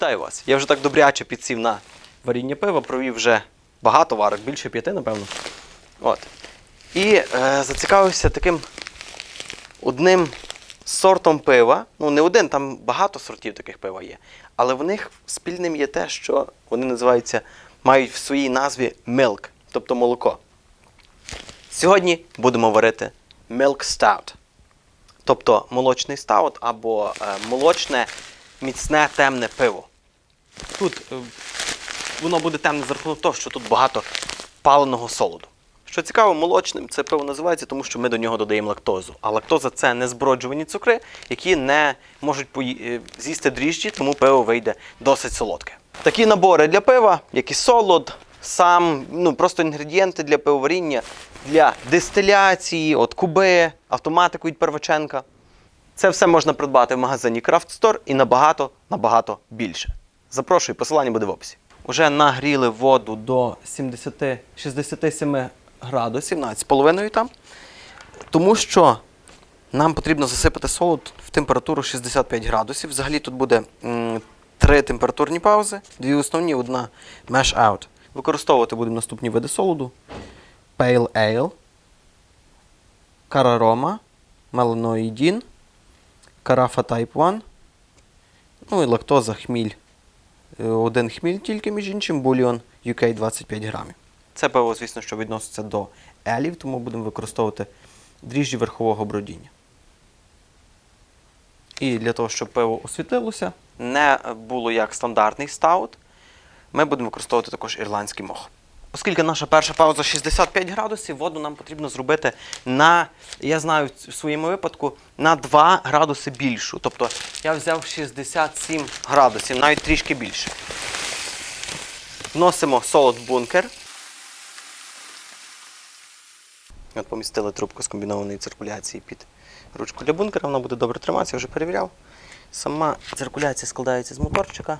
Вітаю вас! Я вже так добряче підсів на варіння пива, провів вже багато варок, більше п'яти, напевно. От. І е, зацікавився таким одним сортом пива. Ну, не один, там багато сортів таких пива є. Але в них спільним є те, що вони називаються, мають в своїй назві milk, тобто молоко. Сьогодні будемо варити milk stout. Тобто молочний стаут або е, молочне міцне темне пиво. Тут е, воно буде темне за рахунок того, що тут багато паленого солоду. Що цікаво, молочним це пиво називається, тому що ми до нього додаємо лактозу. А лактоза це незброджувані цукри, які не можуть е, з'їсти дріжджі, тому пиво вийде досить солодке. Такі набори для пива, як і солод, сам, ну просто інгредієнти для пивоваріння, для дистиляції, от куби, автоматику від Перваченка. Це все можна придбати в магазині Craft Store і набагато, набагато більше. Запрошую, посилання буде в описі. Уже нагріли воду до 70, 67 градусів, навіть з половиною там. Тому що нам потрібно засипати солод в температуру 65 градусів. Взагалі тут буде м, три температурні паузи, дві основні, одна mesh out. Використовувати будемо наступні види солоду: Pale Ale, Cararoma, Melanoidin, Карафа Type 1. Ну і лактоза, хміль. Е, Один хміль тільки, між іншим, бульйон UK 25 грамів. Це пиво, звісно, що відноситься до елів, тому будемо використовувати дріжджі верхового бродіння. І для того, щоб пиво освітлилося, не було як стандартний стаут, ми будемо використовувати також ірландський мох. Оскільки наша перша пауза 65 градусів, воду нам потрібно зробити на, я знаю в своєму випадку, на 2 градуси більшу. Тобто я взяв 67 градусів, навіть трішки більше. Вносимо солод в бункер. От помістили трубку з комбінованої циркуляції під ручку для бункера, вона буде добре триматися, я вже перевіряв. Сама циркуляція складається з моторчика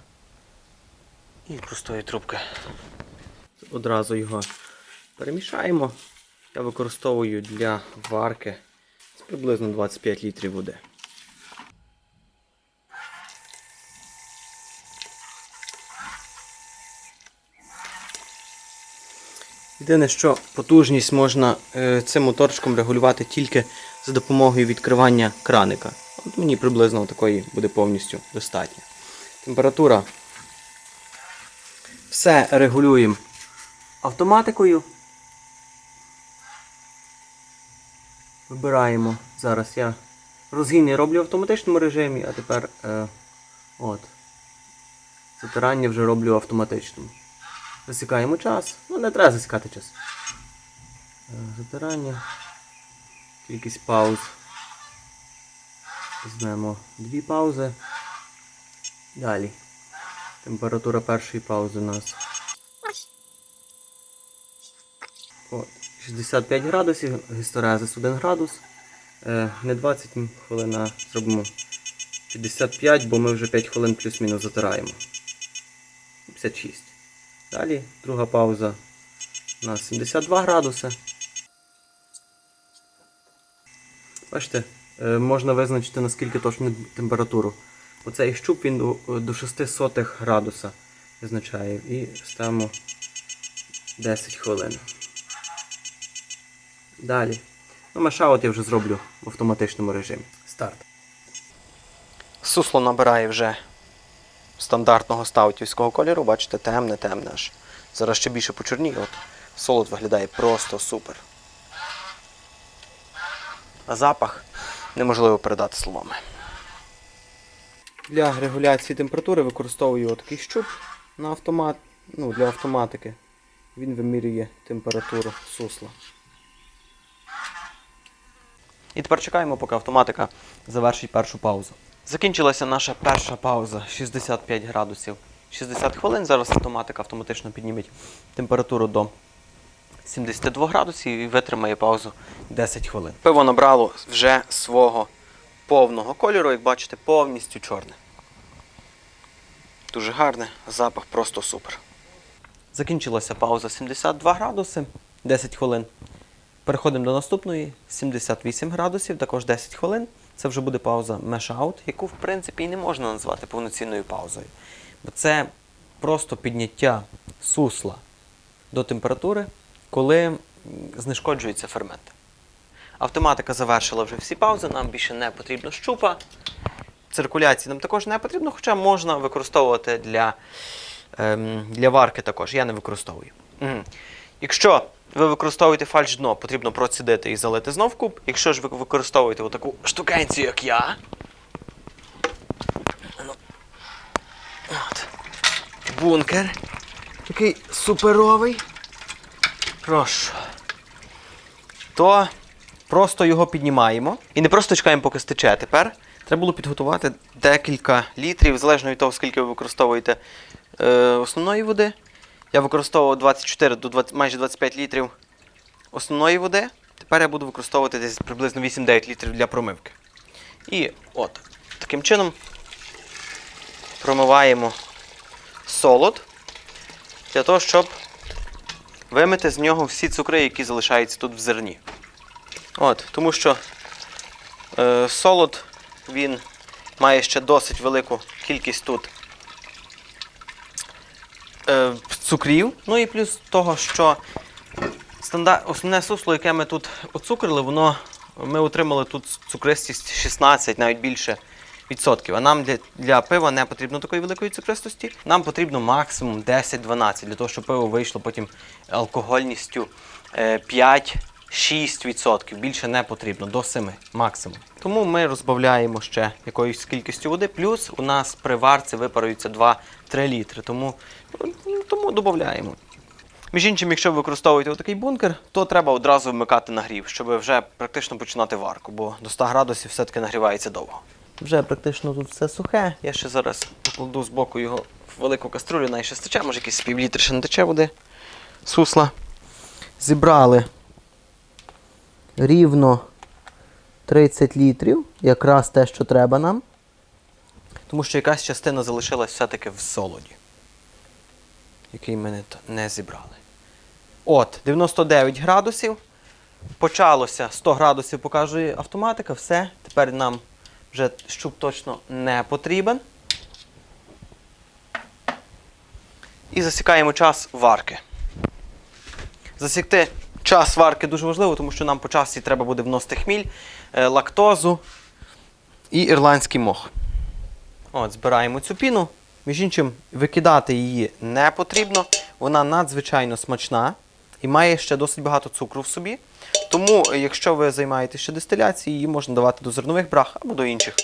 і простої трубки. Одразу його перемішаємо. Я використовую для варки приблизно 25 літрів води. Єдине, що потужність можна е, цим моторчиком регулювати тільки за допомогою відкривання краника. От мені приблизно такої буде повністю достатньо. Температура. Все регулюємо автоматикою. Вибираємо. Зараз я розгін роблю в автоматичному режимі, а тепер е, от, затирання вже роблю в автоматичному. Засікаємо час. Ну, не треба засікати час. Е, Затирання. Кількість пауз. Візьмемо дві паузи. Далі. Температура першої паузи у нас. От, 65 градусів, гісторезис 1 градус. Е, не 20 хвилин, а зробимо 55, бо ми вже 5 хвилин плюс-мінус затираємо. 56. Далі друга пауза на 72 градуси. Бачите, е, можна визначити наскільки точну температуру. Оцей щуп він до, до 6 сотих градуса визначає. І ставимо 10 хвилин. Далі. Ну, мешаут я вже зроблю в автоматичному режимі. Старт. Сусло набирає вже стандартного стаутівського кольору. Бачите, темне, темне аж. Зараз ще більше почорніє. От солод виглядає просто супер. А запах неможливо передати словами. Для регуляції температури використовую такий щуп на автомат, ну, для автоматики. Він вимірює температуру сусла. І тепер чекаємо, поки автоматика завершить першу паузу. Закінчилася наша перша пауза 65 градусів 60 хвилин. Зараз автоматика автоматично підніметь температуру до 72 градусів і витримає паузу 10 хвилин. Пиво набрало вже свого повного кольору, як бачите, повністю чорне. Дуже гарне, запах просто супер. Закінчилася пауза 72 градуси, 10 хвилин. Переходимо до наступної 78 градусів, також 10 хвилин. Це вже буде пауза mesh-out, яку в принципі і не можна назвати повноцінною паузою. Бо це просто підняття сусла до температури, коли м, знешкоджуються ферменти. Автоматика завершила вже всі паузи, нам більше не потрібно щупа. Циркуляції нам також не потрібно, хоча можна використовувати для, ем, для варки також. Я не використовую. Мгм. Якщо ви використовуєте фальш дно, потрібно процідити і залити знов куб. Якщо ж ви використовуєте таку штукенцію, як я. Ну, От. Бункер. Такий суперовий. Прошу. То просто його піднімаємо. І не просто чекаємо, поки стече. Тепер треба було підготувати декілька літрів, залежно від того, скільки ви використовуєте е, основної води. Я використовував 24 до 20, майже 25 літрів основної води. Тепер я буду використовувати десь приблизно 8-9 літрів для промивки. І от, таким чином промиваємо солод для того, щоб вимити з нього всі цукри, які залишаються тут в зерні. От, тому що е, солод він має ще досить велику кількість тут е, цукрів. Ну і плюс того, що стандарт, основне сусло, яке ми тут оцукрили, воно ми отримали тут цукристість 16, навіть більше відсотків. А нам для, для пива не потрібно такої великої цукристості. Нам потрібно максимум 10-12, для того, щоб пиво вийшло потім алкогольністю е, 5. 6% більше не потрібно, до 7 максимум. Тому ми розбавляємо ще якоюсь кількістю води, плюс у нас при варці випарується 2-3 літри. Тому, ну, тому додаємо. Між іншим, якщо ви використовуєте отакий бункер, то треба одразу вмикати нагрів, щоб вже практично починати варку, бо до 100 градусів все-таки нагрівається довго. Вже практично тут все сухе. Я ще зараз покладу з боку його в велику каструлю, най ще стече, може якийсь півлітр ще не тече води. Сусла. Зібрали рівно 30 літрів, якраз те, що треба нам. Тому що якась частина залишилась все-таки в солоді, який ми не, не зібрали. От, 99 градусів. Почалося 100 градусів, показує автоматика. Все. Тепер нам вже щуп точно не потрібен. І засікаємо час варки. Засікти час варки дуже важливо, тому що нам по часі треба буде вносити хміль, е, лактозу і ірландський мох. От, збираємо цю піну. Між іншим, викидати її не потрібно. Вона надзвичайно смачна і має ще досить багато цукру в собі. Тому, е, якщо ви займаєтеся ще дистиляцією, її можна давати до зернових браг або до інших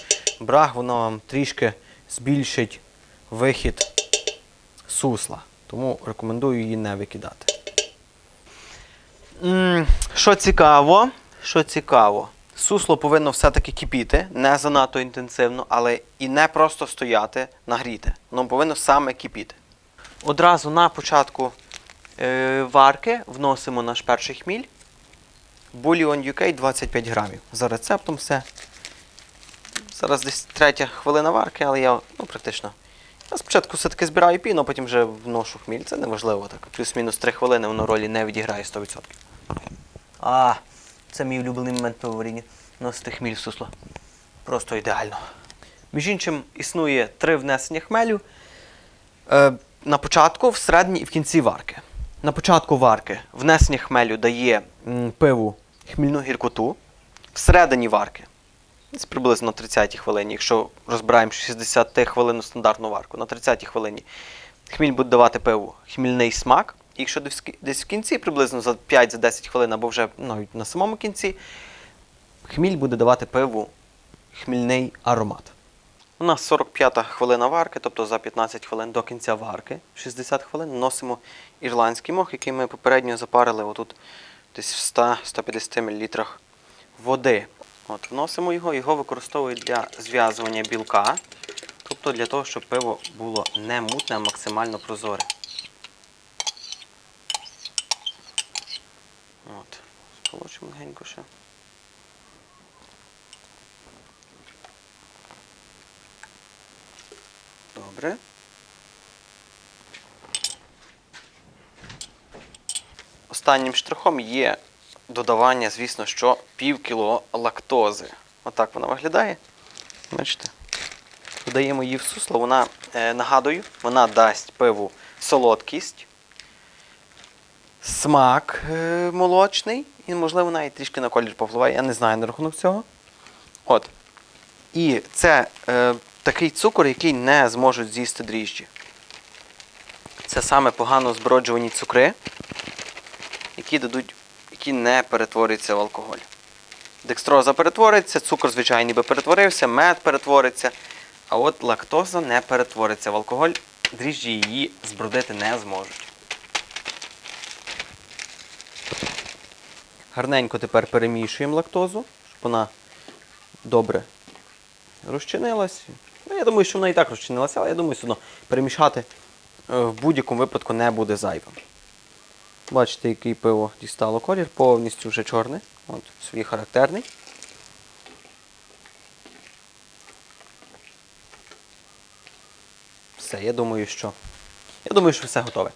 браг, воно вам трішки збільшить вихід сусла. Тому рекомендую її не викидати. Що цікаво, що цікаво, сусло повинно все-таки кипіти, не занадто інтенсивно, але і не просто стояти, нагріти. Воно повинно саме кипіти. Одразу на початку е, варки вносимо наш перший хміль. Бульйон UK 25 грамів. За рецептом все. Зараз десь третя хвилина варки, але я ну, практично. Я спочатку все-таки збираю піну, а потім вже вношу хміль. Це неважливо так. Плюс-мінус 3 хвилини воно ролі не відіграє 100%. А, це мій улюблений момент по варінні. Носити хміль в сусло. Просто ідеально. Між іншим, існує три внесення хмелю. Е, на початку, всередині і в кінці варки. На початку варки внесення хмелю дає м, пиву хмільну гіркоту. Всередині варки приблизно на 30-й хвилині, якщо розбираємо 60 хвилину стандартну варку, на 30-й хвилині хміль буде давати пиву хмільний смак. І якщо десь в кінці, приблизно за 5-10 хвилин, або вже навіть на самому кінці, хміль буде давати пиву хмільний аромат. У нас 45-та хвилина варки, тобто за 15 хвилин до кінця варки, 60 хвилин, вносимо ірландський мох, який ми попередньо запарили отут десь в 100-150 мл води. От, вносимо його, його використовують для зв'язування білка, тобто для того, щоб пиво було не мутне, а максимально прозоре. От, сполочимо легенько ще. Добре. Останнім штрихом є додавання, звісно, що пів кіло лактози. Отак вона виглядає. Бачите? Додаємо її в сусло. Вона, е, нагадую, вона дасть пиву солодкість, смак е, молочний і, можливо, навіть трішки на колір повпливає. Я не знаю на рахунок цього. От. І це е, такий цукор, який не зможуть з'їсти дріжджі. Це саме погано зброджувані цукри, які дадуть, які не перетворюються в алкоголь. Декстроза перетвориться, цукор звичайний би перетворився, мед перетвориться. А от лактоза не перетвориться в алкоголь, дріжджі її збродити не зможуть. Гарненько тепер перемішуємо лактозу, щоб вона добре розчинилась. Ну, я думаю, що вона і так розчинилася, але я думаю, одно перемішати е, в будь-якому випадку не буде зайвим. Бачите, який пиво дістало колір, повністю вже чорне. От, свій характерний. Все, я думаю, що. Я думаю, що все готове.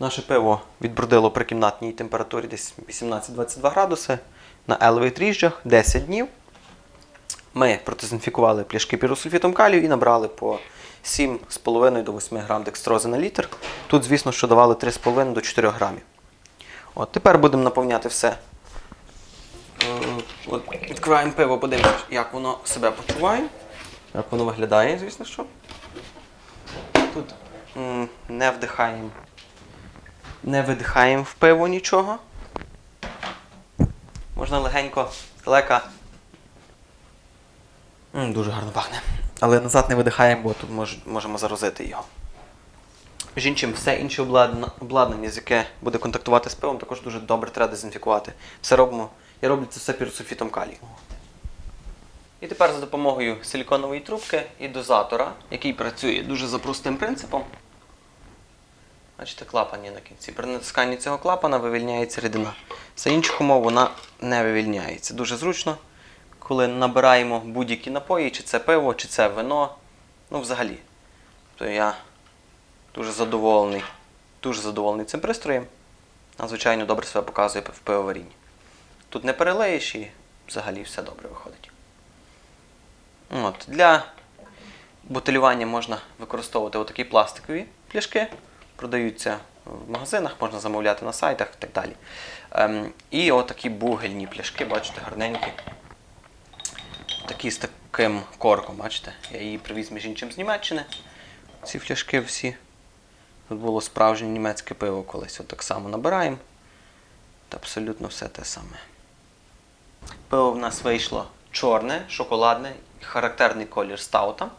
Наше пиво відбродило при кімнатній температурі десь 18-22 градуси на елевих дріжджах 10 днів. Ми продезінфікували пляшки піросульфітом калію і набрали по 7,5 до 8 грам декстрози на літр. Тут, звісно, що давали 3,5 до 4 грамів. От, тепер будемо наповняти все. Е, От, відкриваємо пиво, подивимося, як воно себе почуває. Як воно виглядає, звісно що. Тут м, не вдихаємо не видихаємо в пиво нічого. Можна легенько, здалека. М, Дуже гарно пахне. Але назад не видихаємо, бо тут мож, можемо заразити його. Між іншим, все інше обладнання, з яке буде контактувати з пивом, також дуже добре треба дезінфікувати. Все робимо. Я роблю це все піросульфітом калію. І тепер за допомогою силіконової трубки і дозатора, який працює дуже за простим принципом. Бачите, клапан є на кінці. При натисканні цього клапана вивільняється рідина. За інших умов вона не вивільняється. Дуже зручно, коли набираємо будь-які напої, чи це пиво, чи це вино. Ну, взагалі. То я дуже задоволений, дуже задоволений цим пристроєм. Надзвичайно добре себе показує в пивоварінні. Тут не перелеєш і взагалі все добре виходить. От, для бутилювання можна використовувати отакі пластикові пляшки продаються в магазинах, можна замовляти на сайтах і так далі. Ем, і отакі бугельні пляшки, бачите, гарненькі. Такі з таким корком, бачите? Я її привіз між іншим з Німеччини. Ці фляшки всі. Тут було справжнє німецьке пиво колись. От так само набираємо. Абсолютно все те саме. Пиво в нас вийшло чорне, шоколадне, характерний колір стаута.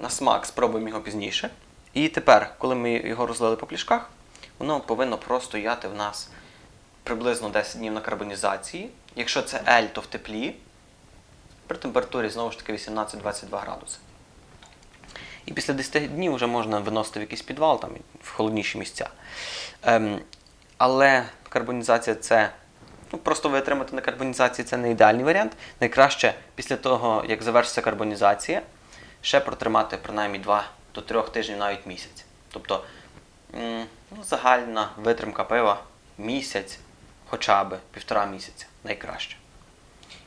На смак спробуємо його пізніше. І тепер, коли ми його розлили по пляшках, воно повинно простояти в нас приблизно 10 днів на карбонізації. Якщо це L, то в теплі, при температурі знову ж таки 18-22 градуси. І після 10 днів вже можна виносити в якийсь підвал, там, в холодніші місця. Ем, але карбонізація це Ну, просто витримати на карбонізації це не ідеальний варіант. Найкраще після того, як завершиться карбонізація, ще протримати принаймні 2 до 3 тижнів, навіть місяць. Тобто ну, загальна витримка пива місяць, хоча б півтора місяця найкраще.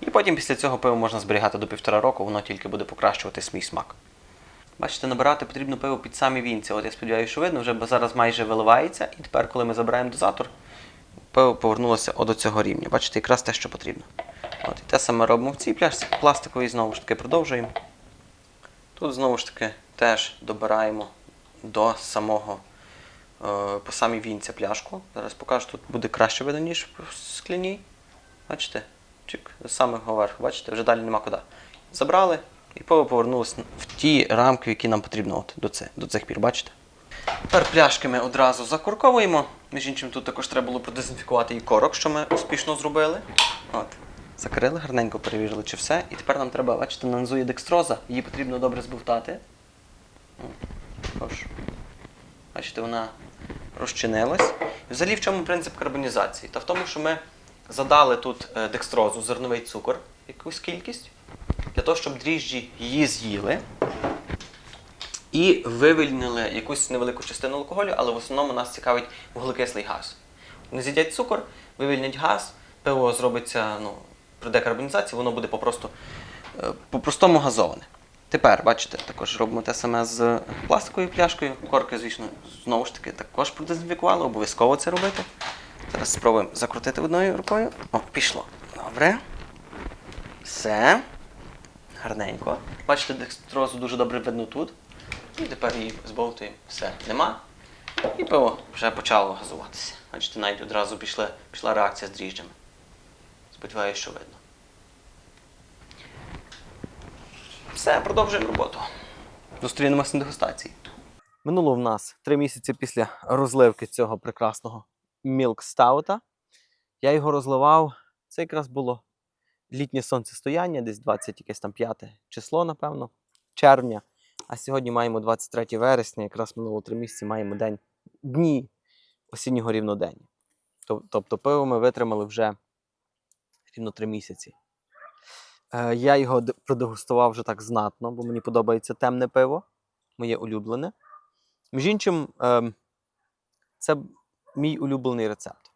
І потім після цього пиво можна зберігати до півтора року, воно тільки буде покращувати свій смак. Бачите, набирати потрібно пиво під самі вінці. От я сподіваюся, що видно, вже зараз майже виливається, і тепер, коли ми забираємо дозатор, пиво повернулося до цього рівня. Бачите, якраз те, що потрібно. От, і те саме робимо в цій пляшці пластиковій, знову ж таки продовжуємо. Тут знову ж таки теж добираємо до самого е, по самій вінця пляшку. Зараз покажу, тут буде краще видно, ніж в скляній. Бачите? Чик, з самого верху, бачите, вже далі нема куди. Забрали і пиво повернулося в ті рамки, які нам потрібно от, до, це, до цих пір, бачите? Тепер пляшки ми одразу закорковуємо. Між іншим, тут також треба було продезінфікувати і корок, що ми успішно зробили. От. Закрили, гарненько перевірили, чи все. І тепер нам треба, бачите, на низу є декстроза, її потрібно добре збовтати. Тож, бачите, вона розчинилась. Взагалі в чому принцип карбонізації? Та в тому, що ми задали тут е, декстрозу, зерновий цукор, якусь кількість, для того, щоб дріжджі її з'їли. І вивільнили якусь невелику частину алкоголю, але в основному нас цікавить вуглекислий газ. Вони з'їдять цукор, вивільнять газ, пиво зробиться, ну, при декарбонізації, воно буде попросту, е, по-простому газоване. Тепер, бачите, також робимо те саме з пластиковою пляшкою. Корки, звісно, знову ж таки також продезінфікували, обов'язково це робити. Зараз спробуємо закрутити одною рукою. О, пішло. Добре. Все. Гарненько. Бачите, декстрозу дуже добре видно тут. І тепер її збовтуємо. Все, нема. І пиво вже почало газуватися. Бачите, навіть одразу пішла, пішла реакція з дріжджами. Сподіваюся, що видно. Все, продовжуємо роботу. Зустрінемося на дегустації. Минуло в нас три місяці після розливки цього прекрасного Milk Стаута. Я його розливав. Це якраз було літнє сонцестояння, десь 20 якесь там 5 число, напевно, червня. А сьогодні маємо 23 вересня, якраз минуло три місяці маємо день дні осіннього рівнодення. Тобто пиво ми витримали вже рівно три місяці. Е, Я його продегустував вже так знатно, бо мені подобається темне пиво, моє улюблене. Між іншим, ем, це мій улюблений рецепт.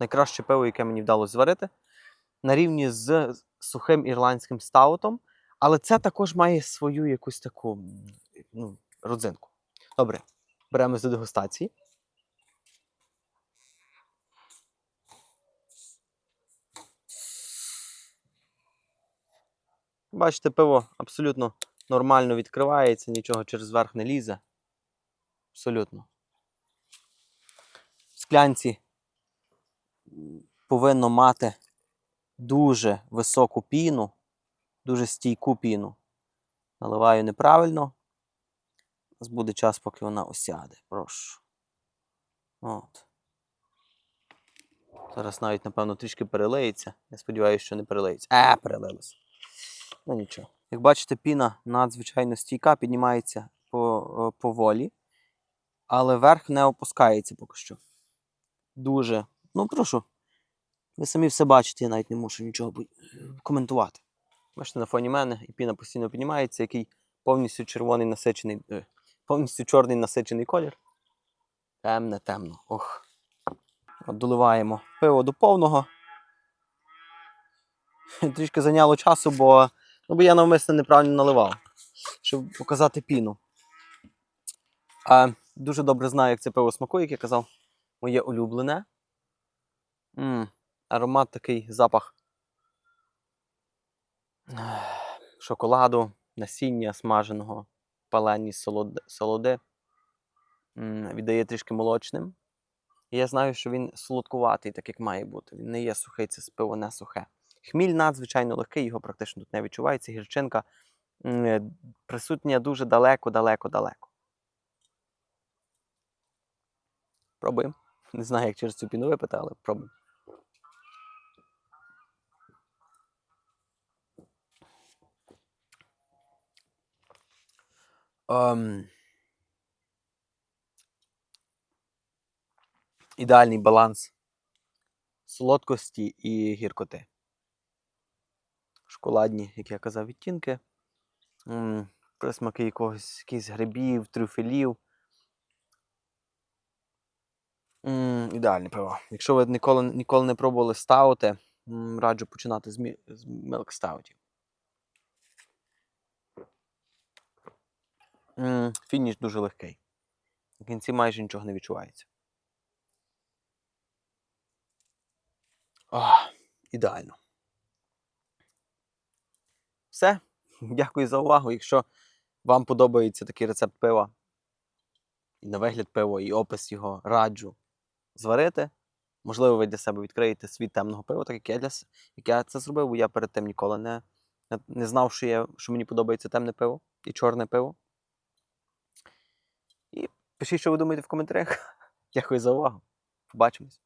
Найкраще пиво, яке мені вдалося зварити, на рівні з сухим ірландським стаутом, але це також має свою якусь таку ну, родзинку. Добре, беремо до дегустації. Бачите, пиво абсолютно нормально відкривається, нічого через верх не лізе. Абсолютно. В склянці повинно мати дуже високу піну, дуже стійку піну. Наливаю неправильно. У нас буде час, поки вона осяде. Прошу. От. Зараз навіть, напевно, трішки перелиється. Я сподіваюся, що не перелиється. А, перелилося. Ну нічого. Як бачите, піна надзвичайно стійка, піднімається е, поволі, але верх не опускається поки що. Дуже. Ну, прошу. Ви самі все бачите, я навіть не мушу нічого коментувати. Бачите, на фоні мене і піна постійно піднімається, який повністю червоний насичений, е, повністю чорний насичений колір. Темне, темно. Ох. От доливаємо пиво до повного. Трішки зайняло часу, бо, ну, бо я навмисно неправильно наливав, щоб показати піну. А, дуже добре знаю, як це пиво смакує, як я казав, моє улюблене. м аромат такий запах шоколаду, насіння смаженого, палені солоди, солоди. М, Віддає трішки молочним. І я знаю, що він солодкуватий, так як має бути. Він не є сухий, це пиво не сухе. Хміль надзвичайно легкий, його практично тут не відчувається. Гірчинка е, присутня дуже далеко, далеко, далеко. Пробуємо. Не знаю, як через цю піну випити, але пробуємо. Ем... Ідеальний баланс солодкості і гіркоти. Шоколадні, як я казав, відтінки. Присмаки якогось якихось грибів, трюфелів. Ідеальне пиво. Якщо ви ніколи, ніколи не пробували стаути, раджу починати з, мі- з милк стаутів. Фініш дуже легкий. В кінці майже нічого не відчувається. Ох, ідеально. Все. Дякую за увагу. Якщо вам подобається такий рецепт пива, і на вигляд пива, і опис його раджу зварити. Можливо, ви для себе відкриєте світ темного пива, так як я, для, як я це зробив, бо я перед тим ніколи не, не, знав, що, я, що мені подобається темне пиво і чорне пиво. І пишіть, що ви думаєте в коментарях. Дякую за увагу. Побачимось.